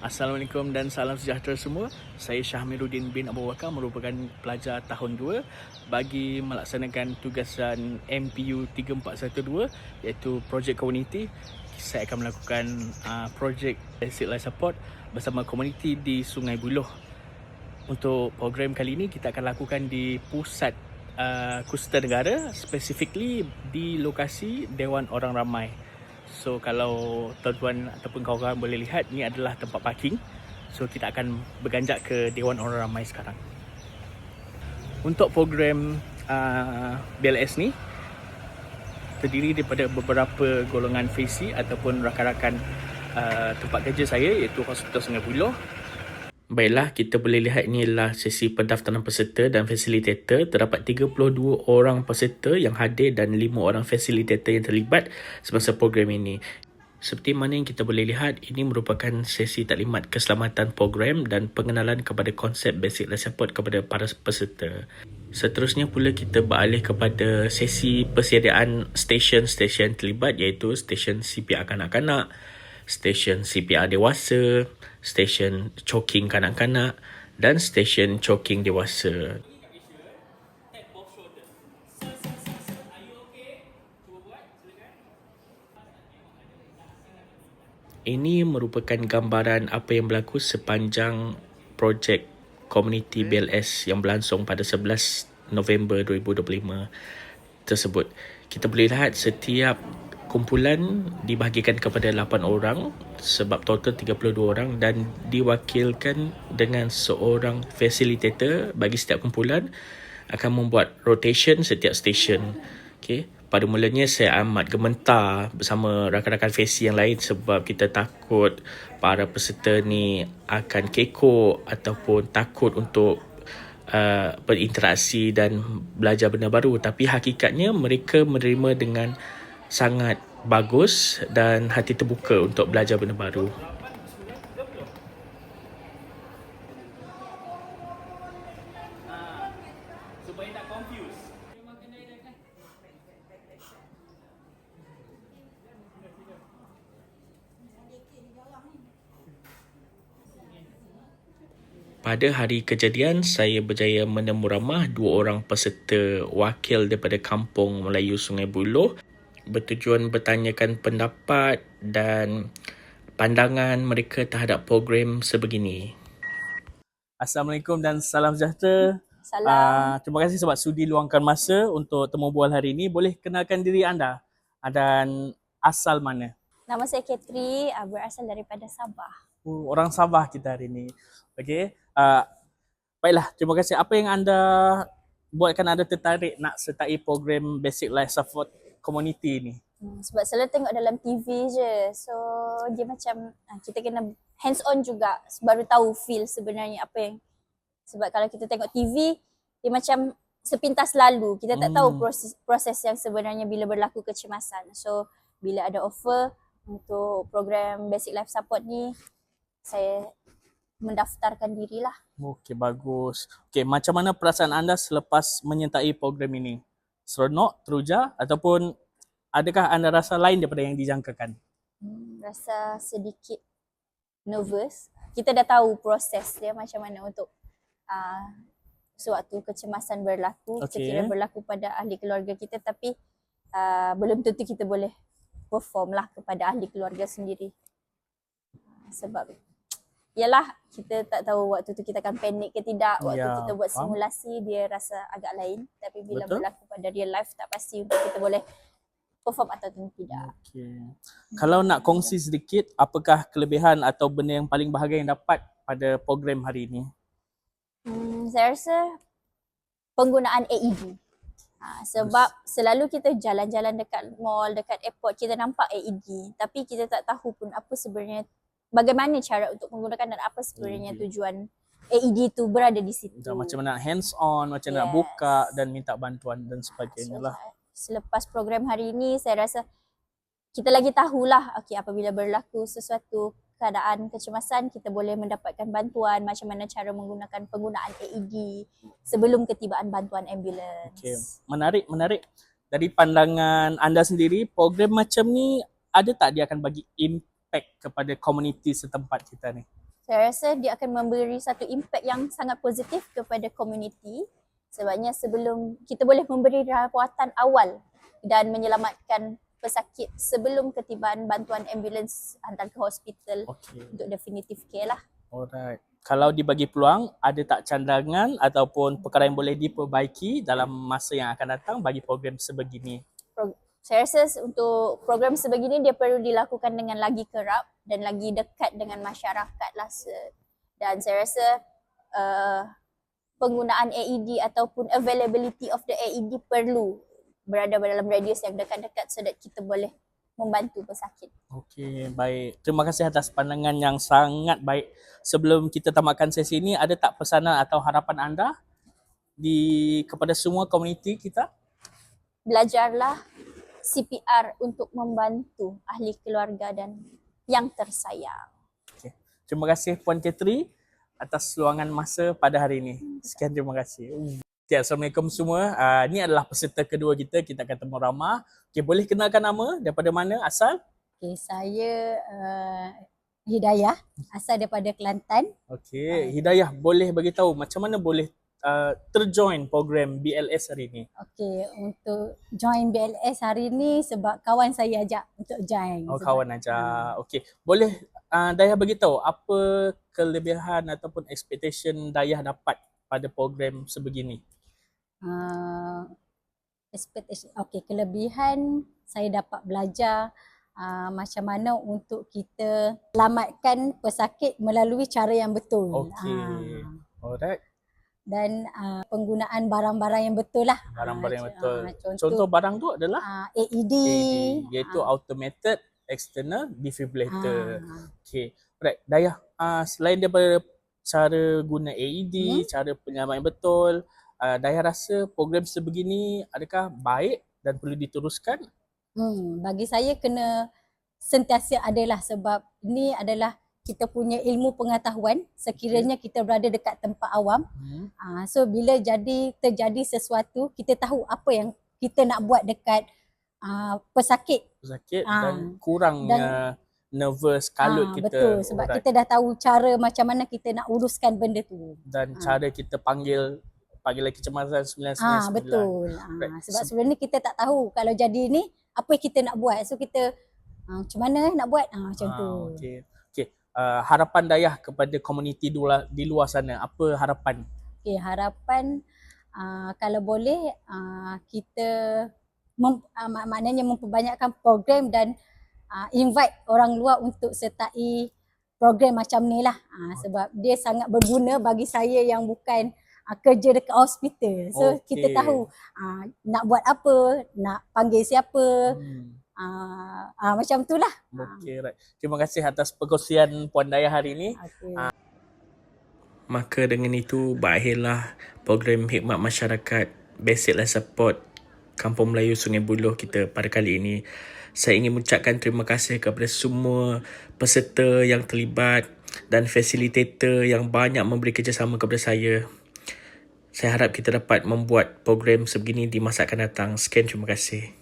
Assalamualaikum dan salam sejahtera semua. Saya Syahmiruddin bin Abu Bakar merupakan pelajar tahun 2 bagi melaksanakan tugasan MPU 3412 iaitu projek komuniti. Saya akan melakukan uh, projek basic life support bersama komuniti di Sungai Buloh. Untuk program kali ini kita akan lakukan di pusat uh, Kusta Negara, specifically di lokasi Dewan Orang Ramai. So kalau tuan-tuan ataupun kawan-kawan boleh lihat ni adalah tempat parking. So kita akan berganjak ke Dewan Orang Ramai sekarang. Untuk program uh, BLS ni terdiri daripada beberapa golongan fesi ataupun rakan-rakan uh, tempat kerja saya iaitu Hospital Sungai Buloh. Baiklah, kita boleh lihat ini adalah sesi pendaftaran peserta dan fasilitator. Terdapat 32 orang peserta yang hadir dan 5 orang fasilitator yang terlibat semasa program ini. Seperti mana yang kita boleh lihat, ini merupakan sesi taklimat keselamatan program dan pengenalan kepada konsep basic life support kepada para peserta. Seterusnya pula kita beralih kepada sesi persediaan stesen-stesen terlibat iaitu stesen CPR kanak-kanak, stesen CPR dewasa, stesen choking kanak-kanak dan stesen choking dewasa. Ini merupakan gambaran apa yang berlaku sepanjang projek Community BLS yang berlangsung pada 11 November 2025 tersebut. Kita boleh lihat setiap kumpulan dibahagikan kepada 8 orang sebab total 32 orang dan diwakilkan dengan seorang facilitator bagi setiap kumpulan akan membuat rotation setiap stesen. Okay. Pada mulanya saya amat gementar bersama rakan-rakan fesi yang lain sebab kita takut para peserta ni akan kekok ataupun takut untuk uh, berinteraksi dan belajar benda baru tapi hakikatnya mereka menerima dengan sangat bagus dan hati terbuka untuk belajar benda baru. Pada hari kejadian, saya berjaya menemu ramah dua orang peserta wakil daripada Kampung Melayu Sungai Buloh bertujuan bertanyakan pendapat dan pandangan mereka terhadap program sebegini. Assalamualaikum dan salam sejahtera. Salam. Uh, terima kasih sebab sudi luangkan masa untuk temu bual hari ini. Boleh kenalkan diri anda dan asal mana? Nama saya Katri, uh, berasal daripada Sabah. Uh, orang Sabah kita hari ini. Okey. Uh, baiklah, terima kasih. Apa yang anda buatkan anda tertarik nak sertai program Basic Life Support Community ni? Hmm, sebab selalu tengok dalam TV je. So dia macam uh, kita kena hands on juga baru tahu feel sebenarnya apa yang sebab kalau kita tengok TV dia macam sepintas lalu. Kita tak tahu Hmm. proses proses yang sebenarnya bila berlaku kecemasan. So bila ada offer untuk program Basic Life Support ni saya mendaftarkan dirilah. Okey, bagus. Okey, macam mana perasaan anda selepas menyertai program ini? Seronok, teruja ataupun adakah anda rasa lain daripada yang dijangkakan? Hmm, rasa sedikit nervous. Kita dah tahu proses dia macam mana untuk uh, sewaktu kecemasan berlaku, Okey. sekiranya berlaku pada ahli keluarga kita tapi uh, belum tentu kita boleh perform lah kepada ahli keluarga sendiri. Uh, sebab Yalah kita tak tahu waktu tu kita akan panik ke tidak waktu Ya, kita buat faham. simulasi dia rasa agak lain tapi bila Betul. berlaku pada real life tak pasti untuk kita boleh perform atau tidak. Okey. Kalau nak kongsi sedikit, apakah kelebihan atau benda yang paling bahagia yang dapat pada program hari ini? Hmm, saya rasa penggunaan AED. Ha, sebab selalu kita jalan-jalan dekat mall, dekat airport, kita nampak AED. Tapi kita tak tahu pun apa sebenarnya, bagaimana cara untuk menggunakan dan apa sebenarnya tujuan AED tu berada di situ. Macam macam mana nak hands on, macam nak Yes. buka dan minta bantuan dan sebagainya So, lah. Selepas program hari ini, saya rasa kita lagi tahulah okay, apabila berlaku sesuatu keadaan kecemasan, kita boleh mendapatkan bantuan macam mana cara menggunakan penggunaan AED sebelum ketibaan bantuan ambulans. Okey. Menarik, menarik. Dari pandangan anda sendiri, program macam ni ada tak dia akan bagi impact kepada komuniti setempat kita ni? Saya rasa dia akan memberi satu impact yang sangat positif kepada komuniti sebabnya sebelum kita boleh memberi rawatan awal dan menyelamatkan pesakit sebelum ketibaan bantuan ambulans hantar ke hospital Okey. untuk definitive care lah. Alright. Kalau dibagi peluang, ada tak cadangan ataupun perkara yang boleh diperbaiki dalam masa yang akan datang bagi program sebegini? Saya rasa untuk program sebegini dia perlu dilakukan dengan lagi kerap dan lagi dekat dengan masyarakat lah. Dan saya rasa uh, penggunaan AED ataupun availability of the AED perlu berada dalam radius yang dekat-dekat so that kita boleh membantu pesakit. Okey, baik. Terima kasih atas pandangan yang sangat baik. Sebelum kita tamatkan sesi ini, ada tak pesanan atau harapan anda di kepada semua komuniti kita? Belajarlah CPR untuk membantu ahli keluarga dan yang tersayang. Okey. Terima kasih Puan Tetri atas luangan masa pada hari ini. Sekian terima kasih. Okay, Assalamualaikum semua. Uh, ini adalah peserta kedua kita. Kita akan temu Rama. Okay, boleh kenalkan nama? Daripada mana? Asal? Okay, saya uh, Hidayah, asal daripada Kelantan. Okey, Hidayah boleh bagi tahu macam mana boleh uh, terjoin program BLS hari ini? Okay, untuk join BLS hari ni sebab kawan saya ajak untuk join. Oh, Sebab- kawan aja. Okey, boleh uh, Dayah bagi tahu apa kelebihan ataupun expectation Dayah dapat pada program sebegini? Uh, expectation. Okay, kelebihan saya dapat belajar uh, macam mana untuk kita selamatkan pesakit melalui cara yang betul. Okey. Ah, Alright. Dan uh, penggunaan barang-barang yang betul lah. Barang-barang yang Ah, betul. ah, contoh, Contoh barang tu adalah uh, AED. AED, iaitu ah, automated external defibrillator. ah. Okey. Alright, Dayah, uh, selain daripada cara guna AED, Hmm. cara penyelamat yang betul, uh, Dayah rasa program sebegini adakah baik dan perlu diteruskan? Hmm, bagi saya kena sentiasa adalah sebab ini adalah kita punya ilmu pengetahuan sekiranya kita berada dekat tempat awam. Hmm. Ah, so bila jadi terjadi sesuatu, kita tahu apa yang kita nak buat dekat ah, pesakit. Sakit Ah. dan kurangnya nervous kalut Ah, kita. Betul sebab Alright. kita dah tahu cara macam mana kita nak uruskan benda tu. dan Ah. cara kita panggil panggilan kecemasan 999. Ah betul. Right. Ah, sebab Se- sebelum ni kita tak tahu kalau jadi ni apa yang kita nak buat. So kita ah, macam mana nak buat? Ah, macam Ah, tu. Okey. Uh, harapan Dayah kepada komuniti di luar, di luar sana, apa harapan? Okay, harapan uh, kalau boleh uh, kita mem, uh, mak- maknanya memperbanyakkan program dan uh, invite orang luar untuk sertai program macam ni lah. Uh, sebab dia sangat berguna bagi saya yang bukan uh, kerja dekat hospital. So Okey. kita tahu uh, nak buat apa, nak panggil siapa, Hmm. Uh, uh, macam tu lah. Okey, right. Terima kasih atas perkongsian Puan Dayah hari ini. Okay. Maka dengan itu berakhirlah program Hikmat Masyarakat Basic Life Support Kampung Melayu Sungai Buloh kita pada kali ini. Saya ingin mengucapkan terima kasih kepada semua peserta yang terlibat dan fasilitator yang banyak memberi kerjasama kepada saya. Saya harap kita dapat membuat program sebegini di masa akan datang. Sekian terima kasih.